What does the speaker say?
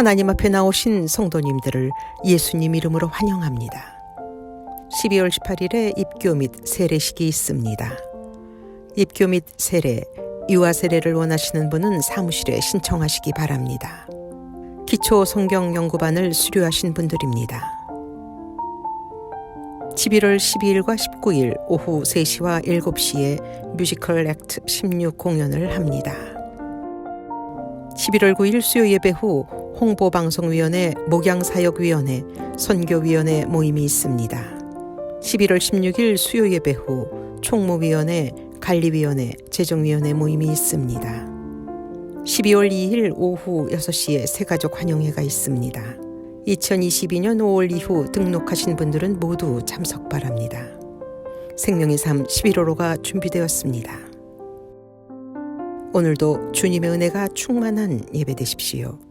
하나님 앞에 나오신 성도님들을 예수님 이름으로 환영합니다. 12월 18일에 입교 및 세례식이 있습니다. 입교 및 세례, 유아 세례를 원하시는 분은 사무실에 신청하시기 바랍니다. 기초 성경 연구반을 수료하신 분들입니다. 11월 12일과 19일 오후 3시와 7시에 뮤지컬 액트 16 공연을 합니다. 11월 9일 수요 예배 후 홍보방송위원회, 목양사역위원회, 선교위원회 모임이 있습니다. 11월 16일 수요 예배 후 총무위원회, 관리위원회, 재정위원회 모임이 있습니다. 12월 2일 오후 6시에 새가족 환영회가 있습니다. 2022년 5월 이후 등록하신 분들은 모두 참석 바랍니다. 생명의 삶 11호로가 준비되었습니다. 오늘도 주님의 은혜가 충만한 예배 되십시오.